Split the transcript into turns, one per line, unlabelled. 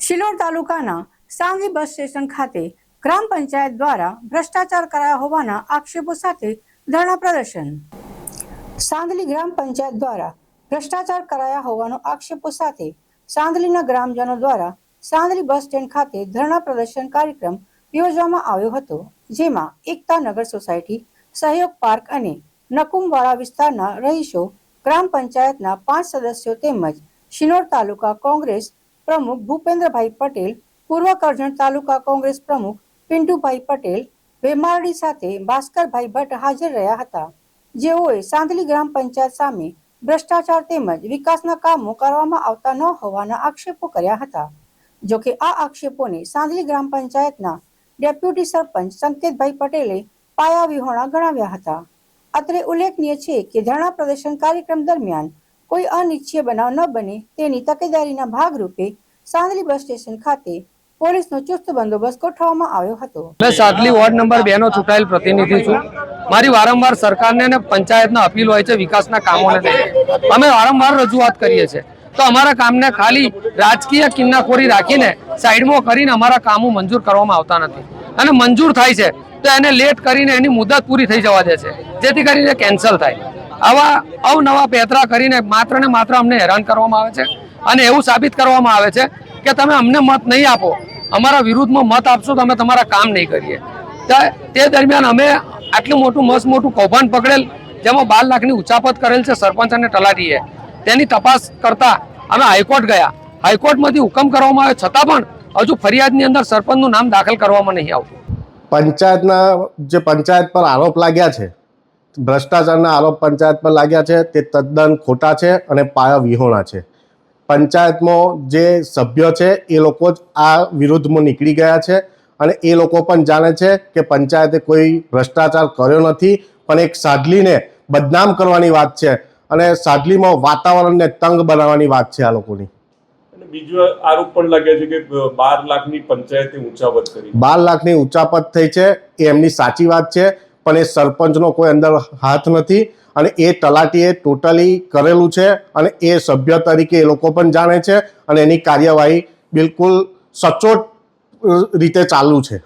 શિલોર તાલુકાના સાંગી bus station ખાતે ગ્રામ પંચાયત દ્વારા ભ્રષ્ટાચાર કરાયા હોવાના આક્ષેપો સાથે ધરણા પ્રદર્શન. સાંદલી ગ્રામ પંચાયત દ્વારા ભ્રષ્ટાચાર કરાયા હોવાનો આક્ષેપો સાથે સાંદલીના ગ્રામજનો દ્વારા સાંદલી બસ સ્ટેન્ડ ખાતે ધરણા પ્રદર્શન કાર્યક્રમ યોજવામાં આવ્યો હતો, જેમાં એકતા નગર સોસાયટી, સહયોગ પાર્ક અને નકુમવાડા વિસ્તારના રહીશો, ગ્રામ પંચાયતના પાંચ સદસ્યો તેમજ શિનોર તાલુકા કોંગ્રેસ પ્રમુખ ભૂપેન્દ્રભાઈ પટેલ, પૂર્વ કરજણ તાલુકા કોંગ્રેસ પ્રમુખ પિન્ટુભાઈ પટેલ, વેમારડી સાથે ભાસ્કરભાઈ ભટ્ટ હાજર રહ્યા હતા. જેઓએ સાંદલી ગ્રામ પંચાયત સામે ભ્રષ્ટાચાર તેમજ વિકાસના કામો કરવામાં આવતા ન હોવાના આક્ષેપો કર્યા હતા. જોકે આ આક્ષેપોને સાંદલી ગ્રામ પંચાયતના ડેપ્યુટી સરપંચ સંકેતભાઈ પટેલે પાયા વિહોણા ગણાવ્યા હતા. અત્રે ઉલ્લેખનીય છે કે ધરણા પ્રદર્શન કાર્યક્રમ દરમિયાન કોઈ અનિચ્છીય બનાવ ન બને તેની તકેદારીના ભાગરૂપે સાંદલી બસ સ્ટેશન ખાતે પોલીસનો ચુસ્ત બંદોબસ્ત ગોઠવવામાં આવ્યો હતો.
મેં સાદલી વોર્ડ નંબર બે નો ચૂંટાયેલ પ્રતિનિધિ છું. મારી વારંવાર સરકારને અને પંચાયતને અપીલ હોય છે વિકાસના કામોને લઈને. અમે વારંવાર રજૂઆત કરીએ છીએ. તો અમારા કામને ખાલી રાજકીય કિન્નાખોરી રાખીને સાઈડમાં કરીને અમારા કામો મંજૂર કરવામાં આવતા નથી. અને મંજૂર થાય છે, તો એને લેટ કરીને એની મુદત પૂરી થઈ જવા દે છે. જેથી કરીને કેન્સલ થાય. આવા અવનવા પેતરા કરીને માત્ર ને માત્ર અમને હેરાન કરવામાં આવે છે અને એવું સાબિત કરવામાં આવે છે કે તમે અમને મત નહીં આપો. અમારા વિરુદ્ધમાં મત આપશો તો અમે તમારા કામ નહીં કરીએ. તે દરમિયાન અમે આટલું મોટું મસ્ત મોટું કૌભાંડ પકડેલ, જેમાં બાર લાખની ઉચાપત કરેલ છે સરપંચ અને તલાટીએ. તેની તપાસ કરતા અમે હાઈકોર્ટ ગયા. હાઈકોર્ટમાંથી હુકમ કરવામાં આવ્યો છતાં પણ હજુ ફરિયાદની અંદર સરપંચનું નામ દાખલ કરવામાં નહીં આવતું.
પંચાયતના જે પંચાયત પર આરોપ લાગ્યા છે ભ્રષ્ટાચારના આરોપ પંચાયત પર લાગ્યા છે તે તદ્દન ખોટા છે અને પાયા વિહોણા છે. પંચાયતમાં જે સભ્ય છે એ લોકો જ આ વિરુદ્ધમાં નીકળી ગયા છે અને એ લોકો પણ જાણે છે કે પંચાયતે કોઈ ભ્રષ્ટાચાર કર્યો નથી પણ એક સાદલીને બદનામ કરવાની વાત છે અને સાદલીમાં વાતાવરણને તંગ બનાવવાની વાત છે આ લોકોની.
બીજો આરોપ પણ લાગે છે કે બાર લાખની પંચાયતે ઊંચાપત કરી.
બાર લાખની ઊંચાપત થઈ છે એ એમની સાચી વાત છે. પણ એ સરપંચનો કોઈ અંદર હાથ નથી અને એ તલાટીએ ટોટલી કરેલું છે અને એ સભ્ય તરીકે એ લોકો પણ જાણે છે અને એની કાર્યવાહી બિલકુલ સચોટ રીતે ચાલુ છે.